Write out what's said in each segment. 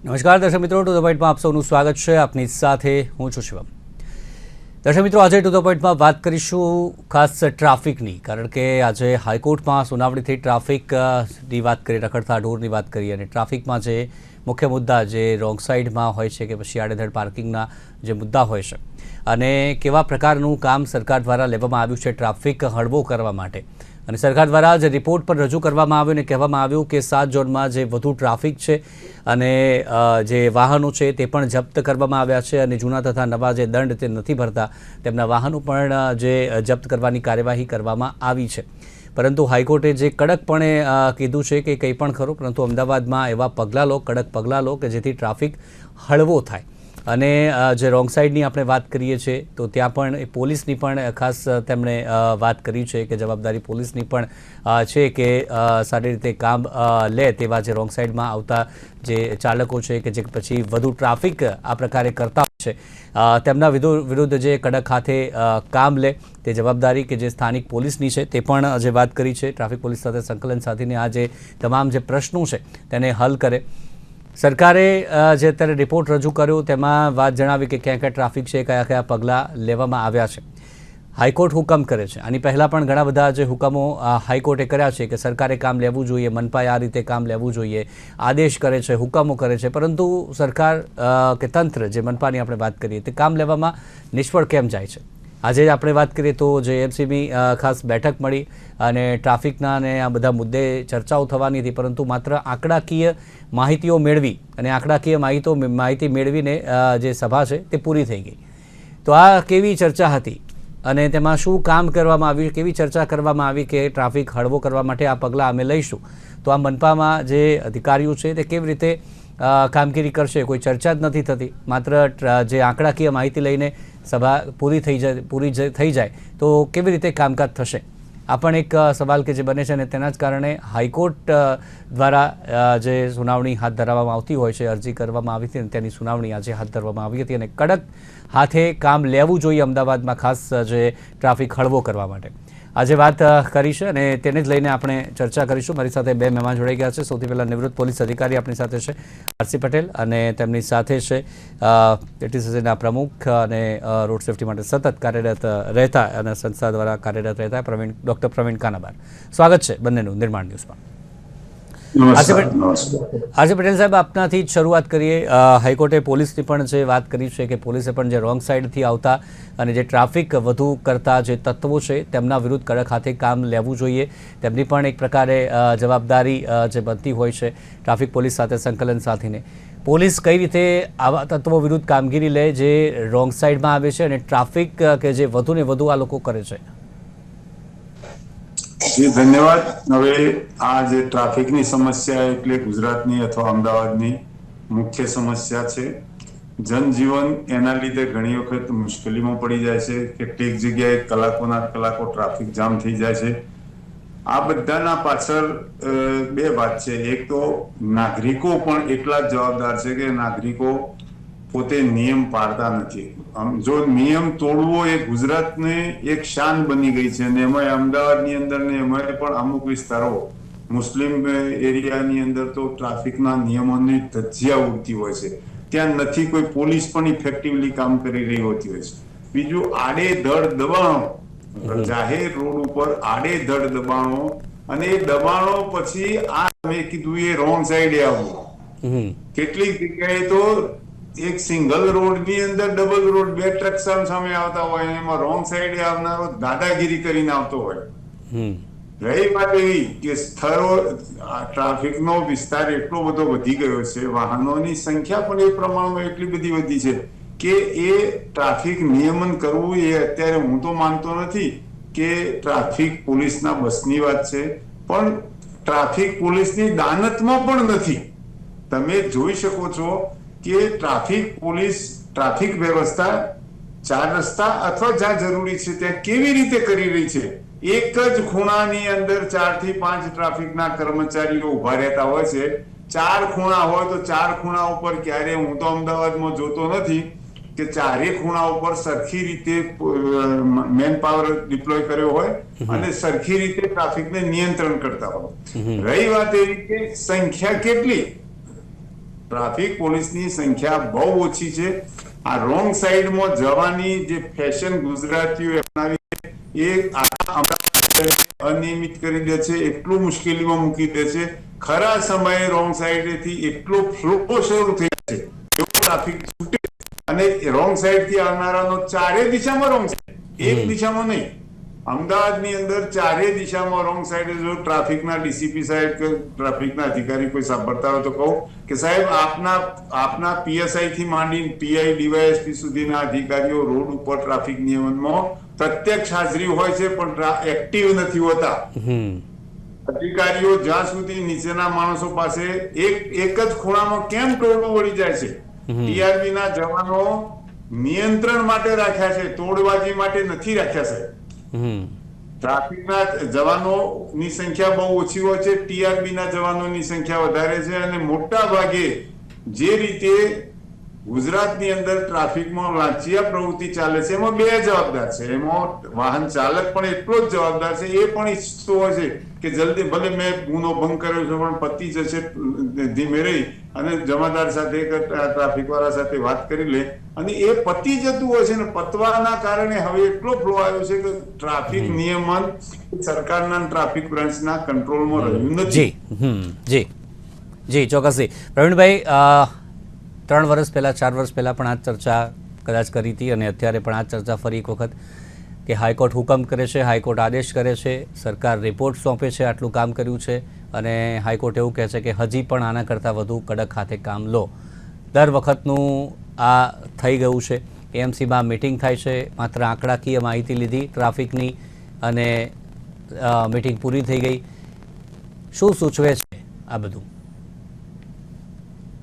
નમસ્કાર દર્શક મિત્રો, ટુ ધ પોઈન્ટમાં આપ સૌનું સ્વાગત છે. આપની સાથે હું છું શિવમ. દર્શક મિત્રો, આજે ટુ ધ પોઈન્ટમાં વાત કરીશું ખાસ ટ્રાફિકની, કારણ કે આજે હાઈકોર્ટમાં સુનાવણીથી ટ્રાફિકની વાત કરી, રખડતા ઢોરની વાત કરી અને ટ્રાફિકમાં જે મુખ્ય મુદ્દા જે રોંગ સાઈડમાં હોય છે કે પછી આડેધડ પાર્કિંગના જે મુદ્દા હોય છે. અને કેવા પ્રકારનું કામ સરકાર દ્વારા લેવામાં આવ્યું છે ટ્રાફિક હળવો કરવા માટે? અને સરકાર દ્વારા જે રિપોર્ટ પર રજૂ કરવામાં આવ્યો અને કહેવામાં આવ્યું કે સાત ઝોનમાં જે વધુ ટ્રાફિક છે અને જે વાહનો છે તે પણ જપ્ત કરવામાં આવ્યા છે અને જૂના તથા નવા જે દંડ તે નથી ભરતા, તેમના વાહનો પણ જે જપ્ત કરવાની કાર્યવાહી કરવામાં આવી છે. પરંતુ હાઈકોર્ટે જે કડકપણે કીધું છે કે કંઈ પણ ખરું, પરંતુ અમદાવાદમાં એવા પગલાં લો, કડક પગલાં લો કે જેથી ટ્રાફિક હળવો થાય. અને જે રોંગ સાઈડની આપણે વાત કરીએ છીએ, તો ત્યાં પણ એ પોલીસની પણ ખાસ તેમણે વાત કરી છે કે જવાબદારી પોલીસની પણ છે કે સારી રીતે કામ લે તેવા જે રોંગ સાઈડમાં આવતા જે ચાલકો છે કે જે પછી વધુ ટ્રાફિક આ પ્રકારે કરતા છે. તેમના વિરુ- વિરુદ્ધ જે કડક હાથે કામ લે તે જવાબદારી કે જે સ્થાનિક પોલીસની છે તે પણ જે વાત કરી છે, ટ્રાફિક પોલીસ સાથે સંકલન સાધીને આ જે તમામ જે પ્રશ્નો છે તેને હલ કરે. સરકારે જે અત્યારે રિપોર્ટ રજૂ કર્યો તેમાં વાત જણાવી કે ક્યાં ક્યાં ટ્રાફિક છે, કયા કયા પગલાં લેવામાં આવ્યા છે. હાઈકોર્ટ હુકમ કરે છે. આની પહેલાં પણ ઘણા બધા જે હુકમો હાઈકોર્ટે કર્યા છે કે સરકારે કામ લેવું જોઈએ, મનપાએ આ રીતે કામ લેવું જોઈએ, આદેશ કરે છે, હુકમો કરે છે. પરંતુ સરકાર કે તંત્ર, જે મનપાની આપણે વાત કરીએ, તે કામ લેવામાં નિષ્ફળ કેમ જાય છે? આજે આપણે વાત કરીએ તો જે એમસીબી ખાસ બેઠક મળી અને ટ્રાફિકના અને આ બધા મુદ્દે ચર્ચાઓ થવાની હતી, પરંતુ માત્ર આંકડાકીય માહિતીઓ મેળવી અને આંકડાકીય માહિતીઓ માહિતી મેળવીને જે સભા છે તે પૂરી થઈ ગઈ. તો આ કેવી ચર્ચા હતી અને તેમાં શું કામ કરવામાં આવ્યું, કેવી ચર્ચા કરવામાં આવી કે ટ્રાફિક હળવો કરવા માટે આ પગલાં અમે લઈશું? તો આ મનપામાં જે અધિકારીઓ છે તે કેવી રીતે કામગીરી કરશે? કોઈ ચર્ચા જ નથી થતી. માત્ર જે આંકડાકીય માહિતી લઈને સભા પૂરી થઈ જાય, પૂરી થઈ જાય, તો કેવી રીતે કામકાજ થશે? આ પણ એક સવાલ કે જે બને છે અને તેના જ કારણે હાઈકોર્ટ દ્વારા જે સુનાવણી હાથ ધરવામાં આવતી હોય છે, અરજી કરવામાં આવી હતી અને તેની સુનાવણી આજે હાથ ધરવામાં આવી હતી અને કડક હાથે કામ લેવું જોઈએ અમદાવાદમાં ખાસ જે ટ્રાફિક હળવો કરવા માટે. આજે વાત કરીશું અને તેને જ લઈને આપણે ચર્ચા કરીશું. મારી સાથે બે મહેમાન જોડાઈ ગયા છે. સૌથી પહેલાં નિવૃત્ત પોલીસ અધિકારી આપણી સાથે છે, આરસી પટેલ અને તેમની સાથે છે એટીસીસીના પ્રમુખ અને રોડ સેફટી માટે સતત કાર્યરત રહેતા અને સંસ્થા દ્વારા કાર્યરત રહેતા પ્રવીણ, ડૉક્ટર પ્રવીણ કાનાબાર. સ્વાગત છે બંનેનું નિર્માણ ન્યૂઝમાં. આજે પટેલ સાહેબ આપનાથી જ શરૂઆત કરીએ. હાઈકોર્ટે પોલીસની પણ જે વાત કરી છે કે પોલીસે પણ જે રોંગ સાઈડથી આવતા અને જે ટ્રાફિક વધુ કરતા જે તત્વો છે તેમના વિરુદ્ધ કડક હાથે કામ લેવું જોઈએ. તેમની પણ એક પ્રકારે જવાબદારી જે બનતી હોય છે ટ્રાફિક પોલીસ સાથે સંકલન સાથીને. પોલીસ કઈ રીતે આવા તત્વો વિરુદ્ધ કામગીરી લે જે રોંગ સાઈડમાં આવે છે અને ટ્રાફિક કે જે વધુ ને વધુ આ લોકો કરે છે? જી, ધન્યવાદ. હવે આ જે ટ્રાફિકની સમસ્યા એટલે ગુજરાતની અથવા અમદાવાદની મુખ્ય સમસ્યા છે. જનજીવન એના લીધે ઘણી વખત મુશ્કેલીમાં પડી જાય છે. કેટલીક જગ્યાએ કલાકોના કલાકો ટ્રાફિક જામ થઈ જાય છે. આ બધાના પાછળ બે વાત છે. એક તો નાગરિકો પણ એટલા જ જવાબદાર છે કે નાગરિકો પોતે નિયમ પાડતા નથી. આમ જો નિયમ તોડવો એ ગુજરાતને એક શાન બની ગઈ છે અને એમાં અમદાવાદની અંદર ને એમાં પણ અમુક વિસ્તારો મુસ્લિમ એરિયાની અંદર તો ટ્રાફિકના નિયમોની ધજ્જિયા ઉડતી હોય છે. ત્યાં નથી કોઈ પોલીસ પણ ઇફેક્ટિવલી કામ કરી રહી હોતી હોય છે. બીજું આડેધડ દબાણો. જાહેર રોડ ઉપર આડેધડ દબાણો અને એ દબાણો પછી આ મેં કીધું એ રોંગ સાઈડે આવવું કેટલીક જગ્યાએ તો એક સિંગલ રોડની અંદર ડબલ રોડ બે ટ્રક સામે આવતા હોય એમાં રોંગ સાઈડે આવનારો દાદાગીરી કરીને આવતો હોય. રહી વાત એવી કે સ્થળો ટ્રાફિકનો વિસ્તાર એટલો બધો વધી ગયો છે વાહનોની સંખ્યા પણ એ પ્રમાણમાં એટલી બધી વધી છે કે એ ટ્રાફિક નિયમન કરવું એ અત્યારે હું તો માનતો નથી કે ટ્રાફિક પોલીસના બસની વાત છે પણ ટ્રાફિક પોલીસની દાનતમાં પણ નથી. તમે જોઈ શકો છો કે ટ્રાફિક પોલીસ ટ્રાફિક વ્યવસ્થા ચાર રસ્તા અથવા જ્યાં જરૂરી છે ત્યાં કેવી રીતે કરી રહી છે? એક જ ખૂણાની અંદર ચારથી પાંચ ટ્રાફિકના કર્મચારીઓ ઊભા રહેતા હોય છે. ચાર ખૂણા હોય તો ચાર ખૂણા ઉપર ક્યારે હું તો અમદાવાદમાં જોતો નથી કે ચારે ખૂણા ઉપર સરખી રીતે મેન પાવર ડિપ્લોય કર્યો હોય અને સરખી રીતે ટ્રાફિકને નિયંત્રણ કરતા હોય. રહી વાત એવી કે સંખ્યા કેટલી? ટ્રાફિક પોલીસની સંખ્યા બહુ ઓછી છે. આ રોંગ સાઈડમાં જવાની જે ફેશન ગુજરાતીઓ અપનાવી છે, એ અનિયમિત કરી દે છે એટલું મુશ્કેલીમાં મૂકી દે છે. ખરા સમયે રોંગ સાઈડેથી એટલો ફ્લો શરૂ થઈ છે. એવો ટ્રાફિક છૂટે અને રોંગ સાઈડથી આવનારાનો ચારે દિશામાં રોંગ સાઈડ. એક દિશામાં નહીં. અમદાવાદની અંદર ચારે દિશામાં રોંગ સાઈડે જો ટ્રાફિકના ડીસીપી સાહેબ કે ટ્રાફિકના અધિકારી કોઈ સાંભળતા હોય તો કહું કે સાહેબ આપના આપના પીએસઆઈ થી માંડી પીઆઈ ડીવાયએસપી સુધીના અધિકારીઓ રોડ ઉપર ટ્રાફિક નિયમનમાં પ્રત્યક્ષ હાજરી હોય છે પણ એક્ટિવ નથી હોતા. અધિકારીઓ જ્યાં સુધી નીચેના માણસો પાસે એક એક જ ખૂણામાં કેમ ટોળું વળી જાય છે? ટીઆરબી ના જવાનો નિયંત્રણ માટે રાખ્યા છે તોડબાજી માટે નથી રાખ્યા સાહેબ. ટ્રાફિકના જવાનોની સંખ્યા બહુ ઓછી હોય છે ટીઆરબી ના જવાનોની સંખ્યા વધારે છે અને મોટા ભાગે જે રીતે ગુજરાતની અંદર ટ્રાફિકમાં વાંચિયા પ્રવૃત્તિ ચાલે છે એમાં બે જવાબદાર છે. એમાં વાહન ચાલક પણ એટલો જ જવાબદાર છે એ પણ ઈચ્છતો હોય છે કે જલ્દી ભલે મેં ગુનો ભંગ કર્યો છે પણ પતિ જશે ધીમે રહી અને જમાદાર સાથે ટ્રાફિક વાળા સાથે વાત કરી લે. અને એ પતી જતું હોય છે ને પતવાના કારણે હવે એટલો ફ્લો આવ્યો છે કે ટ્રાફિક નિયમન સરકારના ટ્રાફિક બ્રાન્ચના કંટ્રોલમાં રહ્યું નથી. જી જી. જી ચોક્કસથી. પ્રવીણભાઈ ત્રણ વર્ષ પહેલાં, ચાર વર્ષ પહેલાં પણ આ ચર્ચા કદાચ કરી હતી અને અત્યારે પણ આ ચર્ચા ફરી એક વખત કે હાઈકોર્ટ હુકમ કરે છે, હાઈકોર્ટ આદેશ કરે છે, સરકાર રિપોર્ટ સોંપે છે આટલું કામ કર્યું છે અને હાઈકોર્ટ એવું કહે છે કે હજી પણ આના કરતાં વધુ કડક હાથે કામ લો. દર વખતનું આ થઈ ગયું છે. એએમસીમાં મિટિંગ થાય છે. માત્ર આંકડાકીય માહિતી લીધી ટ્રાફિકની અને મિટિંગ પૂરી થઈ ગઈ. શું સૂચવે છે આ બધું?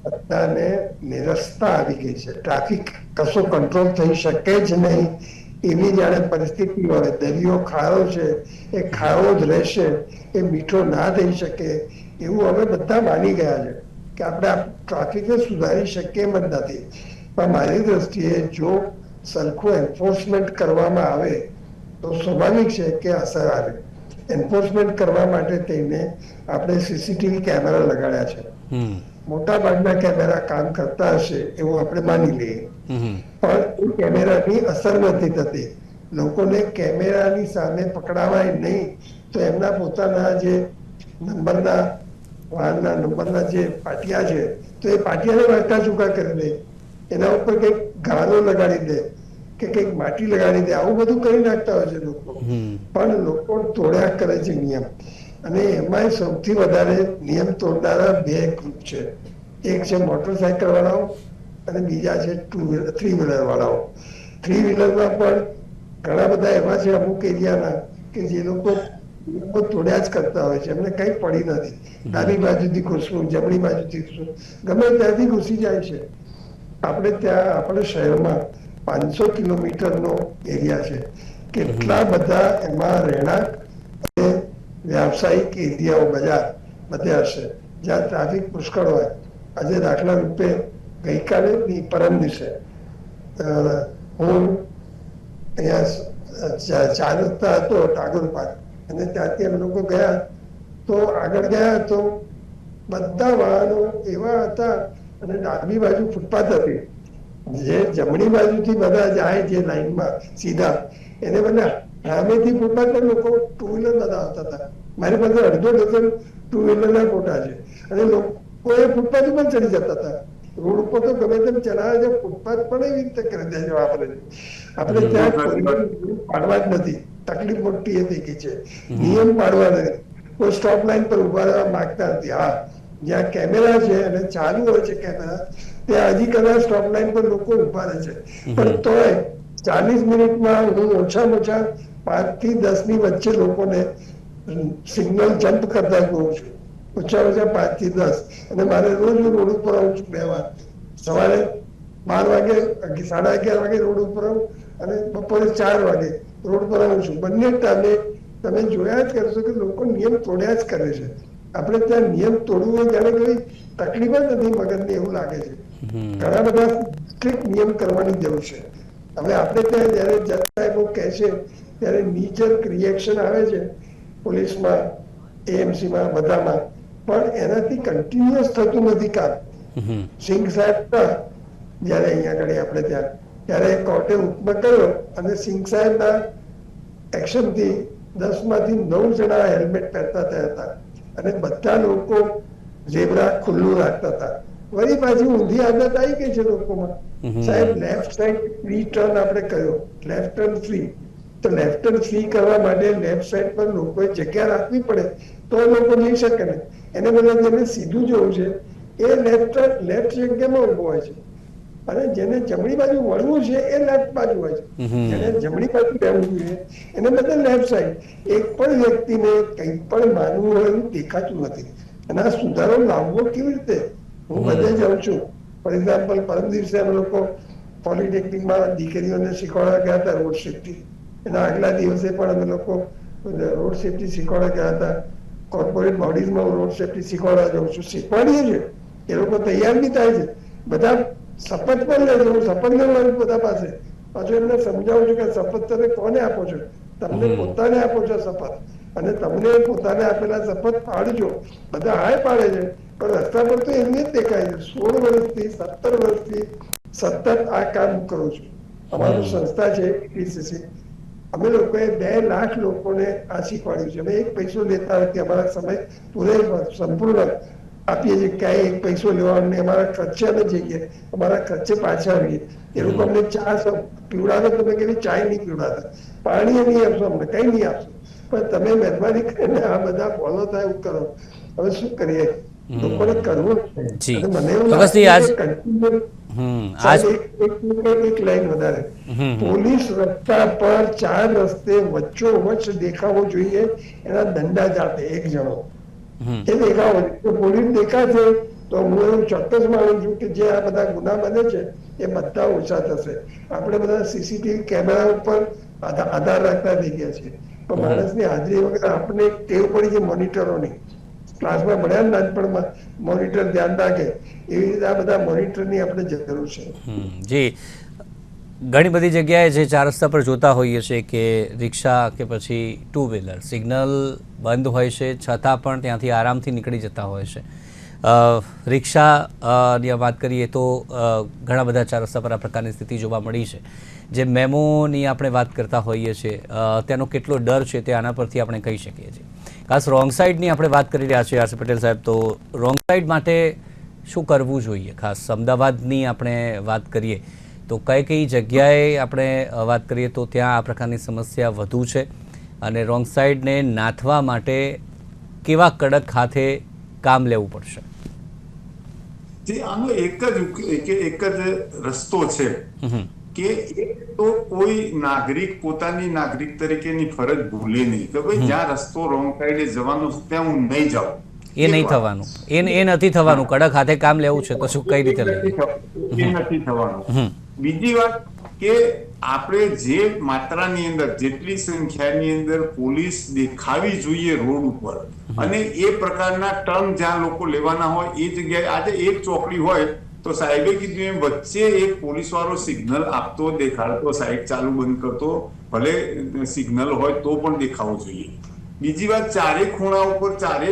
બધાને નિરસતા આવી ગઈ છે. ટ્રાફિક કશો કંટ્રોલ થઈ શકે જ નહીં. એવી જાણે પરિસ્થિતિ હોય. દરિયો ખારો છે. એ ખારો જ રહેશે. એ મીઠો ના થઈ શકે. એવું હવે બધા માની ગયા છે કે આપણે ટ્રાફિકને સુધારી શકીએ એમ જ નથી. પણ મારી દ્રષ્ટિએ જો સરખું એન્ફોર્સમેન્ટ કરવામાં આવે, તો સ્વાભાવિક છે કે અસર આવે. એન્ફોર્સમેન્ટ કરવા માટે થઈને આપણે સીસીટીવી કેમેરા લગાડ્યા છે. મોટા ભાગના કેમેરા કામ કરતા હશે એવું આપણે માની લઈએ. પણ એ કેમેરાની અસર નથી થતી. લોકોને કેમેરાની સામે પકડાવાય નહીં તો એમના પોતાના જે નંબરના વાહનના નંબરના જે પાટિયા છે તો એ પાટિયાને વાંચતા ચૂકા કરી દે. એના ઉપર કંઈક ગાળો લગાડી દે કે કંઈક માટી લગાડી દે. આવું બધું કરી નાખતા હોય છે લોકો. પણ લોકો તોડ્યા કરે છે નિયમ. અને એમાંય સૌથી વધારે નિયમ તોડનારા બે ગ્રુપ છે. એક છે મોટરસાયકલ વાળાઓ અને બીજા છે ટુ વ્હીલર થ્રી વ્હીલર વાળાઓ. થ્રી વ્હીલરમાં પણ ઘણા બધા એવા છે અમુક એરિયાના કે જે લોકો લોકો તોડ્યા જ કરતા હોય છે. એમને કઈ પડી નથી. ડાબી બાજુથી ઘૂસવું જમણી બાજુથી ઘૂસવું. ગમે ત્યાંથી ઘૂસી જાય છે. આપણે ત્યાં આપણે શહેરમાં પાંચસો કિલોમીટરનો એરિયા છે. કેટલા બધા એમાં રહેણાંક વ્યાવસાયિક એરિયાઓ બજાર બધે હશે. જ્યાં ટ્રાફિક પુષ્કળ હોય, આજે દાખલા રૂપે ગઈકાલે ની પરમ દિવસે હું અહીંયા ચાલતા હતો, ટાગોર પાર્ક અને ત્યાંથી અમે લોકો ગયા. તો આગળ ગયા તો બધા વાહનો એવા હતા અને ડાબી બાજુ ફૂટપાથ હતી. જે જમણી બાજુથી બધા જાય જે લાઈનમાં સીધા. એને બદલે સામેથી ફૂટપાથ પર લોકો ટુ વ્હીલર બધા આવતા હતા. મારી પાસે અડધો ડઝન ટુ વ્હીલરના ફોટા છે. અને લોકો એ ફૂટપાથ ઉપર ચડી જતા હતા. રોડ ઉપર તો ગમે તેમ ચલાવે છે ફૂટપાથ પણ એવી રીતે કરી દે છે. આપણે આપણે ત્યાં પાડવા જ નથી. તકલીફ મોટી એ થઈ ગઈ છે. નિયમ પાડવા નથી કોઈ સ્ટોપ લાઈન પર ઊભા રહેવા માંગતા નથી. હા જ્યાં કેમેરા છે અને ચાલુ હોય છે કેમેરા ત્યાં હજી કદાચ સ્ટોપ લાઈન પર લોકો ઊભા રહે છે. પણ તોય ચાલીસ મિનિટમાં હું ઓછામાં ઓછા પાંચથી દસની વચ્ચે લોકોને સિગ્નલ જમ્પ કરતા જોઉં છું. ઓછા ઓછા પાંચથી દસ. અને મારે રોજ રોડ ઉપર આવું છું બે વાર. સવારે બાર વાગે સાડા અગિયાર વાગે રોડ ઉપર આવું અને બપોરે ચાર વાગે રોડ પર આવું છું. બંને ટાઈમે તમે જોયા જ કરશો કે લોકો નિયમ તોડ્યા જ કરે છે. આપણે ત્યાં નિયમ તોડવું જાણે કોઈ તકલીફ જ નથી મગજને એવું લાગે છે. ઘણા બધા સ્ટ્રિક્ટ નિયમ કરવાની જરૂર છે. હવે આપણે ત્યાં જયારે જજ સાહેબો કહે છે ત્યારે નીચર રિએક્શન આવે છે પોલીસમાં એએમસીમાં બધામાં. પણ એનાથી કન્ટિન્યુઅસ થતું નથી કામ. સિંઘ સાહેબ હતા જ્યારે અહીંયા આગળ આપણે ત્યાં ત્યારે કોર્ટે હુકમ કર્યો અને સિંઘ સાહેબના એક્શનથી દસમાંથી નવ જણા હેલ્મેટ પહેરતા થયા હતા. અને બધા લોકો ઝેબરા ખુલ્લું રાખતા હતા. વળી પાછી ઊંધી આદત આવી ગઈ છે લોકોમાં. સાહેબ લેફ્ટ સાઈડ ફ્રી ટર્ન આપણે કર્યો. લેફ્ટ ટર્ન ફ્રી તો લેફ્ટ ટર્ન ફ્રી કરવા માટે લેફ્ટ સાઈડ પર લોકોએ જગ્યા રાખવી પડે. તો લોકો જઈ શકે ને. એને બદલે જેને સીધું જવું છે એ લેફ્ટ લેફ્ટ જગ્યામાં ઊભો હોય છે. અને જેને જમણી બાજુ વળવું છે એ લેફ્ટ બાજુ હોય છે. જેને જમણી બાજુ રહેવું જોઈએ એને બદલે લેફ્ટ સાઈડ એક પણ વ્યક્તિને કંઈ પણ માનવું હોય એવું દેખાતું નથી. અને આ સુધારો લાવવો કેવી રીતે? હું બધે જાઉં છું. ફોર એક્ઝામ્પલ પરમ દિવસે અમે લોકો પોલિટેકનિકમાં દીકરીઓને શીખવાડવા ગયા હતા રોડ સેફટી એના આગલા દિવસે પણ અમે લોકો રોડ સેફટી શીખવાડવા ગયા હતા. કોર્પોરેટ બોડીઝમાં હું રોડ સેફટી શીખવાડવા જાઉં છું. શીખવાડીએ છીએ એ લોકો તૈયાર બી થાય છે. બધા શપથ પણ લે છે. હું શપથ લેવાનું બધા પાસે. પાછું એમને સમજાવું છું કે શપથ તમે કોને આપો છો? તમને પોતાને આપો છો શપથ. અને તમને પોતાને આપેલા શપથ પાડજો. બધા હાય પાડે છે. પણ રસ્તા પર તો એમને જ દેખાય સોળ વર્ષથી સત્તર વર્ષથી સતત આ કામ કરું છું. અમારું સંસ્થા છે પીસીસી. અમે લોકોએ બે લાખ લોકોને આ શીખવાડ્યું છે. અમે એક પૈસો લેતા નથી. અમારા સમય પૂરે સંપૂર્ણ આપીએ છીએ ક્યાંય એક પૈસો લેવાનો નહીં. અમારા ખર્ચે અમે જઈએ. અમારા ખર્ચે પાછા આવીએ. એ લોકો અમને ચા પીવડાવે તમે કેવી ચાય નહીં પીવડાવતા. પાણી નહીં આપશો અમને કઈ નહીં આપશો. પણ તમે મહેરબાની કરીને આ બધા ફોલો થાય એવું કરો. હવે શું કરીએ. લોકોને કરવું છે. મને એવું ચોક્કસથી લાગે છે આજ- કે continue હમ આજ સાહેબ, એક- એક- એક- એક લાઈન વધારે. પોલીસ રસ્તા પર ચાર રસ્તે વચ્ચો વચ્ચ દેખાવો જોઈએ. એના દંડા જાતે એક જણો. એ દેખાવો જોઈએ. પોલીસ દેખાશે તો હું એવું ચોક્કસ માનું છું કે જે આ બધા ગુના બને છે એ બધા ઓછા થશે. આપણે બધા સીસીટીવી કેમેરા ઉપર આધા- આધાર રાખતા થઈ ગયા છે પણ માણસની હાજરી વગર આપણે ટેવ પડી છે મોનિટરોની ક્લાસમાં ભણ્યા નાનપણમાં, મોનિટર ધ્યાન રાખે, એવી રીતે આ બધા મોનિટરની આપણે જરૂર છે. જી. ઘણી બધી જગ્યાએ જે ચાર રસ્તા પર જોતા હોઈએ છીએ કે રિક્ષા કે પછી ટુ વ્હીલર સિગ્નલ બંધ હોય છે, છતાં પણ ત્યાંથી આરામથી નીકળી જતા હોય છે. રિક્ષાની વાત કરીએ તો ઘણા બધા ચાર રસ્તા પર આ પ્રકારની સ્થિતિ જોવા મળી છે. જે મેમોની આપણે વાત કરતા હોઈએ છીએ તેનો કેટલો ડર છે તે આના પરથી આપણે કહી શકીએ છીએ. ખાસ રોંગ સાઈડની આપણે વાત કરી રહ્યા છીએ આરસી પટેલ સાહેબ. તો રોંગ સાઈડ માટે શું કરવું જોઈએ? ખાસ અમદાવાદની આપણે વાત કરીએ તો કઈ કઈ જગ્યાએ આપણે વાત કરીએ તો ત્યાં આ પ્રકારની સમસ્યા વધુ છે? અને રોંગ સાઈડને નાથવા માટે કેવા કડક હાથે કામ લેવું પડશે? જે આનો એક જ એક જ રસ્તો છે. કે તો કોઈ નાગરિક પોતાની નાગરિક તરીકેની ફરજ ભૂલે નહીં. કે ભાઈ જ્યાં રસ્તો રોંગ સાઈડે જવાનો ત્યાં હું નહીં જાઉં. એ નહીં થવાનું. એ એ નથી થવાનું. કડક હાથે કામ લેવું છે તો શું કઈ રીતે એ નથી થવાનું. બીજી વાત કે આપણે જે માત્રાની અંદર જેટલી સંખ્યાની અંદર પોલીસ દેખાવી જોઈએ રોડ ઉપર અને એ પ્રકારના ટર્ન જ્યાં લોકો લેવાના હોય એ જગ્યાએ આજે એક ચોકડી હોય તો સાહેબે કીધું એમ વચ્ચે એક પોલીસ વાળો સિગ્નલ આપતો દેખાડતો સાઈડ ચાલુ બંધ કરતો ભલે સિગ્નલ હોય તો પણ દેખાવું જોઈએ. બીજી વાત ચારે ખૂણા ઉપર ચારે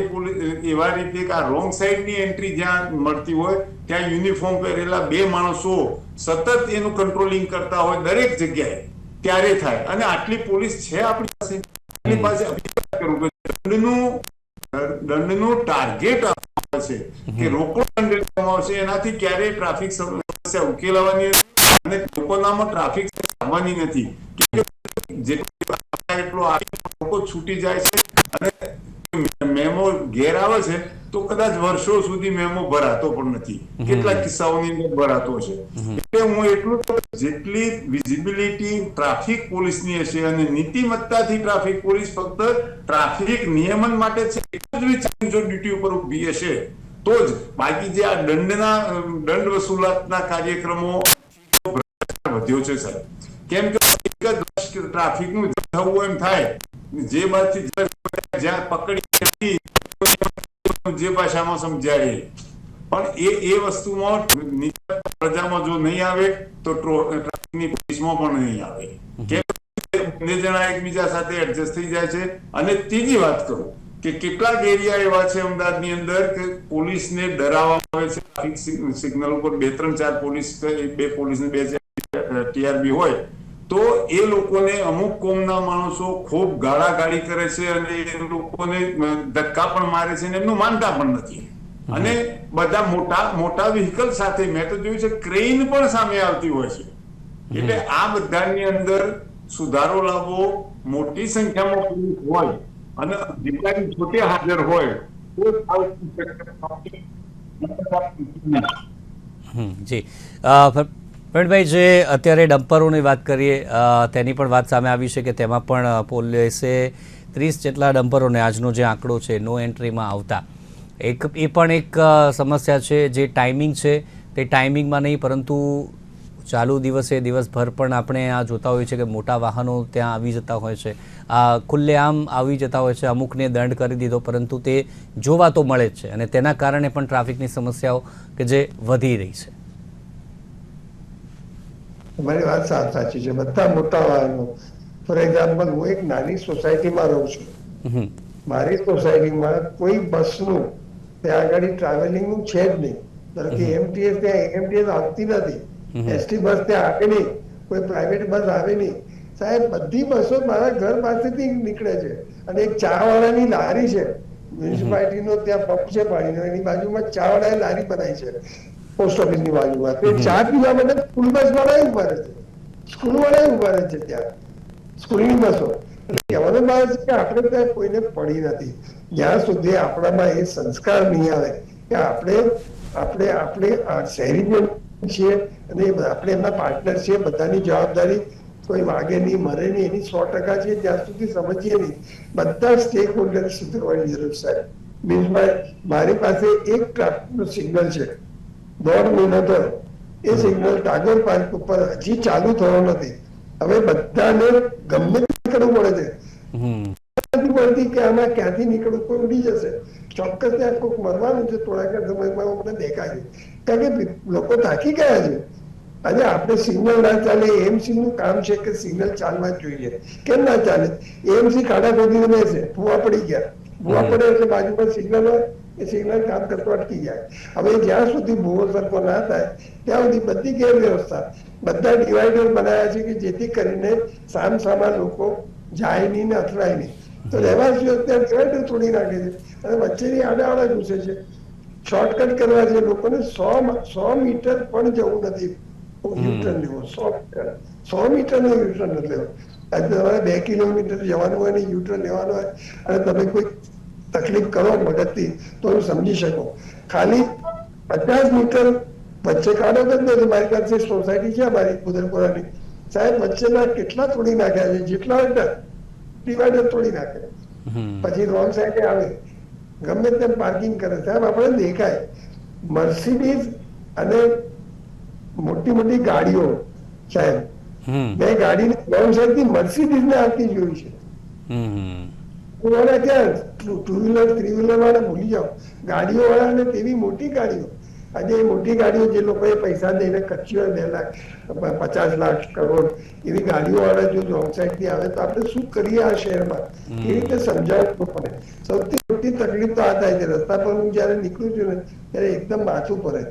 એવા રીતે કે આ રોંગ સાઈડની એન્ટ્રી જ્યાં મળતી હોય ત્યાં યુનિફોર્મ પહેરેલા બે માણસો સતત એનું કંટ્રોલિંગ કરતા હોય દરેક જગ્યાએ ત્યારે થાય. અને આટલી પોલીસ છે આપણી પાસે? આપણી પાસે અભિપ્રાય કરું કે દંડનું ટાર્ગેટ આપવામાં આવશે છે કે રોકડો દંડ લેવામાં આવશે એનાથી ક્યારેય ટ્રાફિક સમસ્યા ઉકેલાવાની અને લોકોનામાં ટ્રાફિક આવવાની નથી. કે જેટલો લોકો છૂટી જાય છે અને મેમો ઘેર આવે છે તો કદાચ વર્ષો સુધી મેમો ભરાતો પણ નથી. કેટલાક કિસ્સાઓની અંદર ભરાતો છે. એટલે હું એટલું જેટલી વિઝિબિલિટી ટ્રાફિક પોલીસની હશે અને નીતિમત્તાથી ટ્રાફિક પોલીસ ફક્ત ટ્રાફિક નિયમન માટે છે એટલું જ જો ડ્યુટી ઉપર ઊભી હશે તો જ બાકી જે આ દંડના દંડ વસૂલાતના કાર્યક્રમો વધ્યો છે સાહેબ. કેમ કે એક જ ટ્રાફિકનું થવું એમ થાય જે બાજુથી જ્યાં પકડી જે ભાષામાં સમજાય પણ એ એ વસ્તુમાં નીચા પ્રજામાં જો નહીં આવે તો ટ્રાફિકની પોલીસમાં પણ નહીં આવે. કે બંને જણા એકબીજા સાથે એડજસ્ટ થઈ જાય છે. અને ત્રીજી વાત કરું કે કેટલાક એરિયા એવા છે અમદાવાદની અંદર કે પોલીસને ડરાવવામાં આવે છે. ટ્રાફિક સિગ્નલ ઉપર બે ત્રણ ચાર પોલીસ બે પોલીસ ને બે ટીઆરબી હોય તો એ લોકોને અમુક કોમના માણસો ખૂબ ગાળાગાળી કરે છે અને એ લોકોને ધક્કા પણ મારે છે અને એમનું માનતા પણ નથી. અને બધા મોટા મોટા વ્હીકલ સાથે મેં તો જોયું છે ક્રેન પણ સામે આવતી હોય છે. એટલે આ બધાની અંદર સુધારો લાવવો મોટી સંખ્યામાં પોલીસ હોય અને અધિકારી પોતે હાજર હોય તો જ પ્રવીણભાઈ, જે અત્યારે ડમ્પરોની વાત કરીએ તેની પણ વાત સામે આવી છે કે તેમાં પણ પોલીસે ત્રીસ જેટલા ડમ્પરોને આજનો જે આંકડો છે નો એન્ટ્રીમાં આવતા. એક, એ પણ એક સમસ્યા છે, જે ટાઈમિંગ છે, તે ટાઈમિંગમાં નહીં, પરંતુ ચાલુ દિવસે દિવસભર પણ આપણે આ જોતા હોઈએ છીએ કે મોટા વાહનો ત્યાં આવી જતા હોય છે. આ ખુલ્લેઆમ આવી જતા હોય છે, અમુકને દંડ કરી દીધો, પરંતુ તે જોવા તો મળે જ છે. અને તેના કારણે પણ ટ્રાફિકની સમસ્યાઓ કે જે વધી રહી છે. તમારી વાત સાચી છે. બધા મોટા વાહનો. ફોર એક્ઝામ્પલ હું એક નાની સોસાયટીમાં રહું છું. મારી સોસાયટીમાં કોઈ બસનું ત્યાં આગળ ટ્રાવેલિંગનું છે જ નહીં. ધારો કે એમટીએસ ત્યાં એમટીએસ આવતી નથી. એસટી બસ ત્યાં આવે નહીં. કોઈ પ્રાઇવેટ બસ આવે નહીં. સાહેબ બધી બસો મારા ઘર પાસેથી નીકળે છે. અને એક ચા વાળાની લારી છે. મ્યુનિસિપાલિટીનો ત્યાં પંપ છે પાણીનો. એની બાજુમાં ચા વાળાએ લારી બનાવી છે. પોસ્ટ ઓફિસની બાજુમાં તે ચા પીવા માટે સ્કૂલ બસ વાળા ઊભા રહે છે. સ્કૂલ વાળા ઊભા રહે છે ત્યાં. સ્કૂલની બસો. કહેવાનો ભાવ છે કે આપણે ત્યાં કોઈને પડી નથી. જ્યાં સુધી આપણામાં એ સંસ્કાર નહીં આવે કે આપણે આપણે આપણે શહેરીજન છીએ અને આપણે એમના પાર્ટનર છીએ બધાની જવાબદારી કોઈ વાગે નહીં મરે નહીં એની સો ટકા છે જ્યાં સુધી સમજીએ નહીં. બધા સ્ટેક હોલ્ડર સુધરવાની જરૂર સાહેબ મીન્સ મારી પાસે એક ટ્રાફિકનું સિગ્નલ છે. દોઢ મહિનો થયો એ સિગ્નલ ટાગોર પાર્ક ઉપર હજી ચાલુ થયો નથી. હવે બધાને ગમે નીકળવું પડે છે. પડતી કે આમાં ક્યાંથી નીકળવું કોઈ ઉડી જશે. ચોક્કસ ત્યાં કોઈક મરવાનું છે થોડાક સમયમાં અમને દેખાય કારણ કે લોકો થાકી ગયા છે. આજે આપણે સિગ્નલ ના ચાલે એમસી નું કામ છે કે સિગ્નલ ચાલવા જ જોઈએ. કેમ ના ચાલે? એમસી ખાડા ખોદી બેસે ભૂવા પડી ગયા. ભૂવા પડે એટલે બાજુ પર સિગ્નલ હોય. એ સિગ્નલ કામ કરતો અટકી જાય. હવે જ્યાં સુધી ભૂવો સરખો ના થાય ત્યાં સુધી બધી ગેરવ્યવસ્થા. બધા ડિવાઈડર બનાવ્યા છે કે જેથી કરીને સામ સામા લોકો જાય નહીં ને અથડાય નહીં. તો રહેવાસીઓ અત્યારે ડિવાઈડર તોડી નાખે છે? અને વચ્ચેની આડા આડા ઘૂસે છે. શોર્ટકટ કરવા છે લોકોને સો સો મીટર પણ જવું નથી. યુટર્ન લેવો સો મીટર. સો મીટર નો યુટર્ન નથી લેવો. તમારે બે કિલોમીટર જવાનું હોય ને યુટર્ન લેવાનું હોય અને તમે કોઈ તકલીફ કરો મગજથી તો હું સમજી શકું. ખાલી પચાસ મીટર વચ્ચે કાઢો જ નથી મારી પાસે સોસાયટી છે મારી ઉદયપુરાની સાહેબ વચ્ચેના કેટલા તોડી નાખ્યા છે? જેટલા ડિવાઈડર તોડી નાખે પછી રોંગ સાઈડે આવે. ગમે તેમ પાર્કિંગ કરે. સાહેબ આપણે દેખાય. મર્સિડીઝ અને મોટી મોટી ગાડીઓ સાહેબ. મેં ગાડીને રોંગ સાઈડથી મર્સિડીઝ ને આવતી જોઈ છે. વાળા ક્યાં? ટુ વ્હીલર થ્રી વ્હીલર વાળા ભૂલી જાઓ. ગાડીઓ વાળાને તેવી મોટી ગાડીઓ. આજે એ મોટી ગાડીઓ જે લોકોએ પૈસા દઈને કચ્છી હોય બે લાખ પચાસ લાખ કરોડ એવી ગાડીઓ વાળા જો રોંગ સાઈડથી આવે તો આપણે શું કરીએ આ શહેરમાં? એ રીતે સમજાવવું પડે. સૌથી મોટી તકલીફ તો આ થાય છે. રસ્તા પર હું જયારે નીકળું છું ને ત્યારે એકદમ માથું પડે.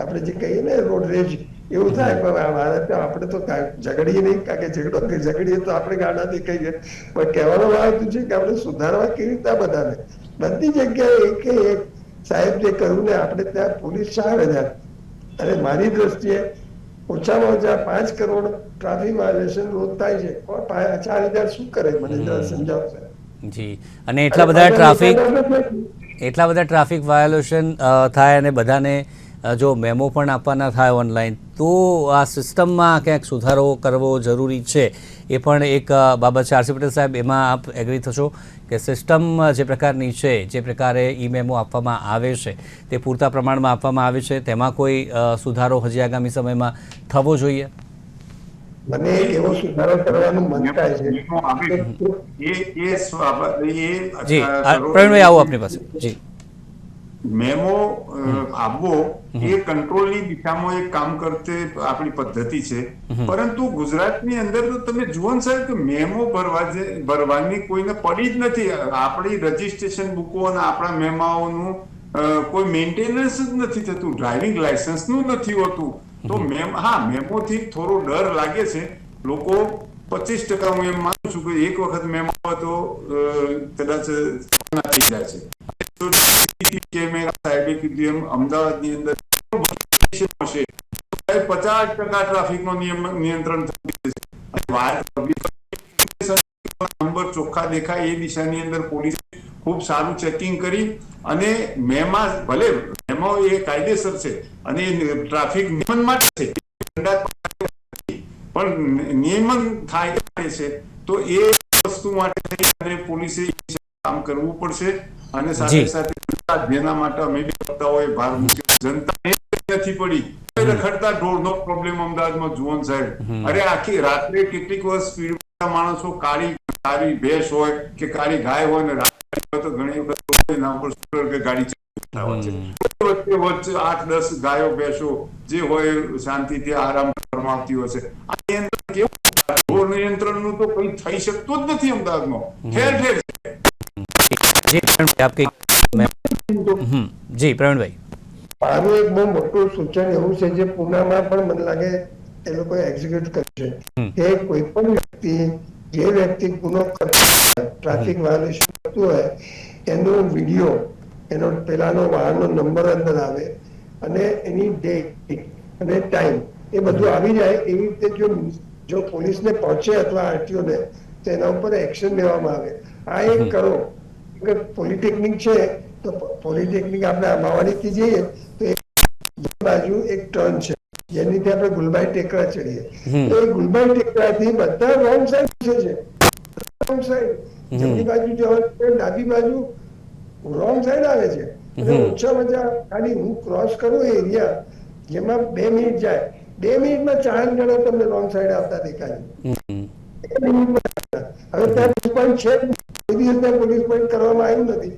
આપણે જે કહીએ ને રોડ રેજ એવું થાય પણ મારે તો આપણે તો ઝઘડીએ નહીં કારણ કે ઝઘડો ઝઘડીએ તો આપણે ગાડા દેખાઈએ. પણ કહેવાનો ભાવ છે કે આપણે સુધારવા કેવી રીતે બધાને? બધી જગ્યાએ એક એક સાહેબ જે કહ્યું ને આપણે ત્યાં પોલીસ ચાર હજાર. અને મારી દ્રષ્ટિએ ઓછામાં ઓછા પાંચ કરોડ ટ્રાફિક વાયોલેશન રોજ થાય છે. ચાર હજાર શું કરે મને જરા સમજાવશે? જી. અને એટલા બધા ટ્રાફિક એટલા બધા ટ્રાફિક વાયોલેશન થાય અને બધાને જો મેમો પણ આપવાના થાય ઓનલાઈન તો આ સિસ્ટમમાં ક્યાંક સુધારો કરવો જરૂરી છે. એ પણ એક બાબત છે. આરસી પટેલ સાહેબ એમાં આપ એગ્રી થશો કે સિસ્ટમ જે પ્રકારની છે જે પ્રકારે ઈ મેમો આપવામાં આવે છે તે પૂરતા પ્રમાણમાં આપવામાં આવે છે. તેમાં કોઈ સુધારો હજી આગામી સમયમાં થવો જોઈએ? મને એવો સુધારો કરવાનું મન થાય છે. મેમો આવે એ એ સ્વ- એ જી અ, આ, પ્રવીણભાઈ આવો આપની પાસે. જી. મેમો આપવો એ કંટ્રોલની દિશામાં એક કામ કરતે આપણી પદ્ધતિ છે. પરંતુ ગુજરાતની અંદર તો તમે જુઓ ને સાહેબ કે મેમો ભરવા ભરવાની કોઈને પડી જ નથી. આપણી રજીસ્ટ્રેશન બુકો અને આપણા મેમાઓનું કોઈ મેન્ટેનન્સ જ નથી થતું ડ્રાઇવિંગ લાયસન્સનું નથી હોતું. તો મેમ હા મેમોથી થોડો ડર લાગે છે. લોકો પચીસ ટકા હું એમ માનું છું કે એક વખત મેમો તો કદાચ થઈ જાય છે. ચોખ્ખા દેખાય એ દિશાની અંદર પોલીસે ખૂબ સારું ચેકિંગ કરી અને મેમાં ભલે મેમો એ કાયદેસર છે અને ટ્રાફિક નિયમન માટે છે. પણ નિયમન થાય છે તો એ વસ્તુ માટે પોલીસે કામ કરવું પડશે અને સાથે સાથે જેના માટે અમે હોય ભાર મૂક્યો. જનતાને નથી પડી. રખડતા ઢોરનો પ્રોબ્લેમ અમદાવાદમાં જુઓ સાહેબ. અરે આખી રાત્રે કેટલીક વાર સ્પીડ માણસો કાળી કાળી ભેંસ હોય કે કાળી ગાય હોય ને રાત્રે તો ઘણી વખત એના ઉપર કે ગાડી ચલાવતા હોય છે. વચ્ચે વચ્ચે આઠ દસ ગાયો ભેંસો જે હોય શાંતિથી આરામ ફરમાવતી આવતી હોય છે. આ નિયંત્રણ કેવું? ઢોર નિયંત્રણનું તો કોઈ થઈ શકતું જ નથી અમદાવાદમાં. ઠેર ઠેર છે. જી પ્રવીણભાઈ આપ કંઈક જી પ્રવીણભાઈ. મારું એક બહુ મોટું સૂચન એવું છે જે પુનામાં પણ મને લાગે એ લોકો એક્ઝિક્યુટ કરશે. કે કોઈ પણ વ્યક્તિ જે વ્યક્તિ ગુનો કરતો ટ્રાફિક વાયોલેશન કરતું હોય એનો વીડિયો એનો પેલાનો વાહનનો નંબર અંદર આવે અને એની ડેટ અને ટાઈમ એ બધું આવી જાય એવી રીતે જો જો પોલીસને પહોંચે અથવા આરટીઓ ને તો એના ઉપર એક્શન લેવામાં આવે. આ એક કરો કે પોલિટેકનિક છે તો પોલિટેકનિક આપણે આંબાવાડીથી જઈએ તો એક બાજુ એક ટર્ન છે. જેનીથી આપણે ગુલબાઈ ટેકરા ચડીએ. તો એ ગુલબાઈ ટેકરાથી બધા રોંગ સાઈડ છે. છે રોંગ સાઈડ જમણી બાજુ જવાનું ડાબી બાજુ રોંગ સાઈડ આવે છે. અને મજા ઓછામાં ઓછા ખાલી હું ક્રોસ કરું એ એરિયા જેમાં બે મિનિટ જાય. બે મિનિટમાં ચાર જણા તમને રોંગ સાઈડ આવતા દેખાય. હવે ત્યાં પણ છે જ નહીં. કોઈ દિવસ ત્યાં પોલીસ પોઈન્ટ કરવામાં આવ્યું નથી.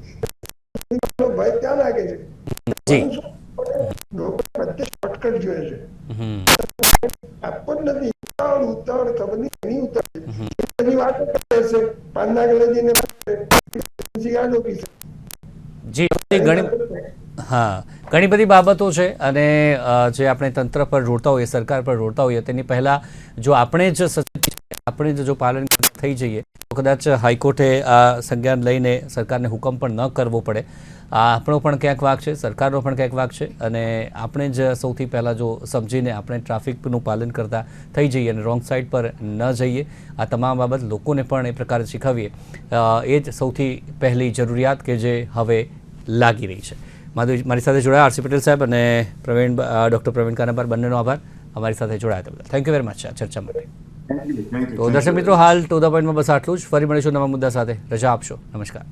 ભય ત્યાં લાગે છે? લોકો બધે શોર્ટકટ જોઈએ છે. હમ. નથી. ઉતાવળ ઉતાવળ ખબર નહીં ઘણી ઉતાવળ વાતો. જી હા. ઘણી બધી બાબતો છે અને જે આપણે તંત્ર પર રોડતા હોઈએ સરકાર પર રોડતા હોઈએ તેની પહેલાં જો આપણે જ સચેત આપણે જો પાલન થઈ જઈએ, તો કદાચ હાઈકોર્ટે આ સંજ્ઞાન લઈને સરકારને હુકમ પણ ન કરવો પડે. આ આપણો પણ ક્યાંક વાક છે, સરકારનો પણ ક્યાંક વાક છે અને આપણે જ સૌથી પહેલાં જો સમજીને આપણે ટ્રાફિકનું પાલન કરતા થઈ જઈએ અને રોંગ સાઈડ પર ન જઈએ, આ તમામ બાબત લોકોને પણ એ પ્રકારે શીખવીએ. એ જ સૌથી પહેલી જરૂરિયાત કે જે હવે લાગી રહી છે. મારી સાથે જોડાયા આરસી પટેલ સાહેબ અને પ્રવીણ ડૉક્ટર પ્રવીણ કાનાબાર, બંનેનો આભાર. અમારી સાથે જોડાયા બદલ થેન્ક યુ વેરી મચ આ ચર્ચા માટે તો દર્શક મિત્રો, હાલ ટુ ધ પોઈન્ટમાં બસ આટલું જ. ફરી મળીશું નવા મુદ્દા સાથે. રજા આપશો. નમસ્કાર.